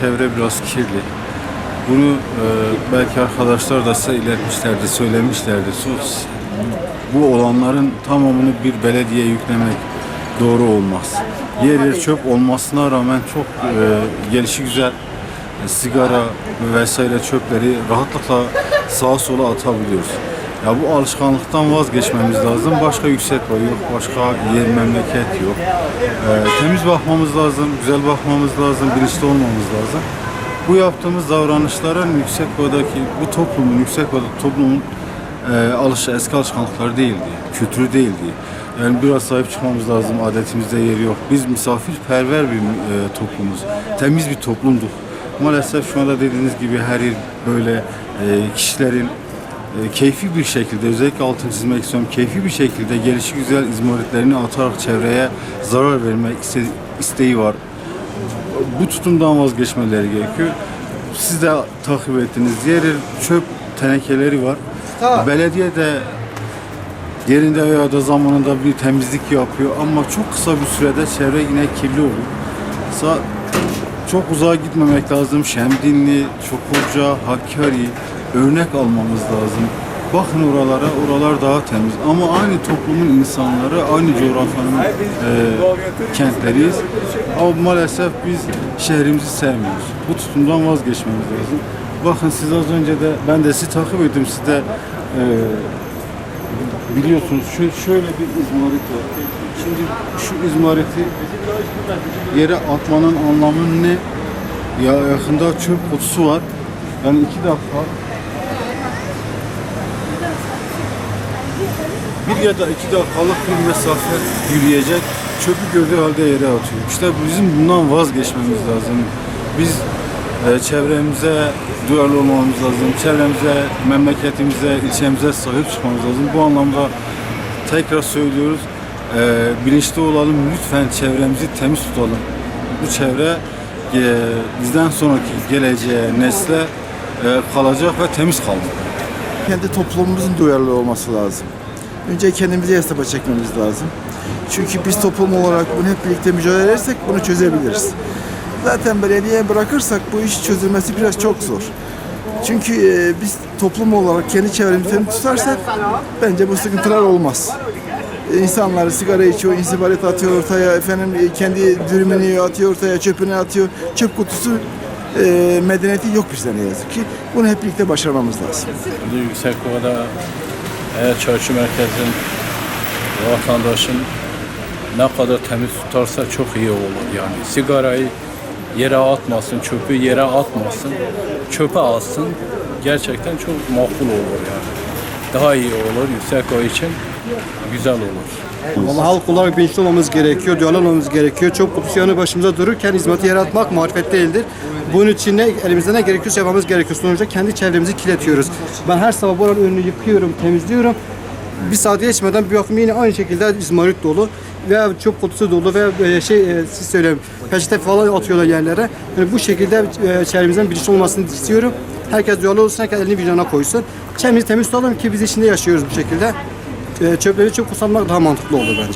Çevre biraz kirli. Bunu e, belki arkadaşlar da size iletmişlerdi, söylemişlerdi. Sus. Bu olanların tamamını bir belediye yüklemek doğru olmaz. Yer yer çöp olmasına rağmen çok e, gelişi güzel e, sigara vesaire çöpleri rahatlıkla sağa sola atabiliyoruz. Ya bu alışkanlıktan vazgeçmemiz lazım. Başka yüksek boy yok, başka yer memleket yok. E, temiz bakmamız lazım, güzel bakmamız lazım, bilinçli olmamız lazım. Bu yaptığımız davranışların yüksek boydaki bu toplumun, yüksek boydaki toplumun e, alış, eski alışkanlıkları değildi, kültürü değildi. Yani biraz sahip çıkmamız lazım, adetimizde yeri yok. Biz misafirperver bir e, toplumuz, temiz bir toplumduk. Maalesef şu anda dediğiniz gibi her yıl böyle e, kişilerin e, keyfi bir şekilde, özellikle altını çizmek istiyorum, keyfi bir şekilde gelişi güzel izmaritlerini atarak çevreye zarar verme iste- isteği var bu tutumdan vazgeçmeleri gerekiyor. Siz de takip ettiniz. Yer çöp tenekeleri var. Belediye de yerinde veya da zamanında bir temizlik yapıyor ama çok kısa bir sürede çevre yine kirli oluyor. Sa çok uzağa gitmemek lazım. Şemdinli, Çukurca, Hakkari örnek almamız lazım. Bakın oralara, oralar daha temiz. Ama aynı toplumun insanları, aynı coğrafyanın e, kentleriyiz. Ama maalesef biz şehrimizi sevmiyoruz. Bu tutumdan vazgeçmemiz lazım. Bakın siz az önce de, ben de sizi takip ettim. Siz de e, biliyorsunuz şu, şöyle bir izmarit var. Şimdi şu izmariti yere atmanın anlamı ne? Ya yakında çöp kutusu var. Yani iki dakika bir ya da iki dakikalık bir mesafe yürüyecek. Çöpü gördüğü halde yere atıyor. İşte bizim bundan vazgeçmemiz lazım. Biz e, çevremize duyarlı olmamız lazım. Çevremize, memleketimize, ilçemize sahip çıkmamız lazım. Bu anlamda tekrar söylüyoruz. e, bilinçli olalım. Lütfen çevremizi temiz tutalım. Bu çevre e, bizden sonraki geleceğe, nesle e, kalacak ve temiz kalmalı. kendi toplumumuzun duyarlı olması lazım. Önce kendimizi hesaba çekmemiz lazım. Çünkü biz toplum olarak bunu hep birlikte mücadele edersek bunu çözebiliriz. Zaten belediyeye bırakırsak bu iş çözülmesi biraz çok zor. Çünkü e, biz toplum olarak kendi çevremizi tutarsak bence bu sıkıntılar olmaz. İnsanlar sigara içiyor, insibaret atıyor ortaya, efendim e, kendi dürümünü atıyor ortaya, çöpünü atıyor. Çöp kutusu e, medeniyeti yok bizde ne yazık ki. Bunu hep birlikte başarmamız lazım. Bu Yüksekova'da eğer çarşı merkezin vatandaşın ne kadar temiz tutarsa çok iyi olur yani. Sigarayı yere atmasın, çöpü yere atmasın, çöpe alsın. Gerçekten çok makul olur yani. Daha iyi olur Yüksekova için güzel olur. Vallahi halk olarak bilinçli olmamız gerekiyor, duyarlı olmamız gerekiyor. Çok yanı başımıza dururken hizmeti yaratmak marifet değildir. Bunun için ne elimizde ne gerekiyorsa yapmamız gerekiyor. Sonuçta kendi çevremizi kirletiyoruz. Ben her sabah buranın önünü yıkıyorum, temizliyorum. Bir saat geçmeden bir bakım yine aynı şekilde izmarit dolu veya çöp kutusu dolu veya e, şey e, siz söyleyeyim peçete falan atıyorlar yerlere. Yani bu şekilde e, çevremizden bilinçli olmasını istiyorum. Herkes duyarlı olsun, herkes elini vicdanına koysun. Çevremizi temiz tutalım ki biz içinde yaşıyoruz bu şekilde. Çöpleri çok kusanmak daha mantıklı olur bence.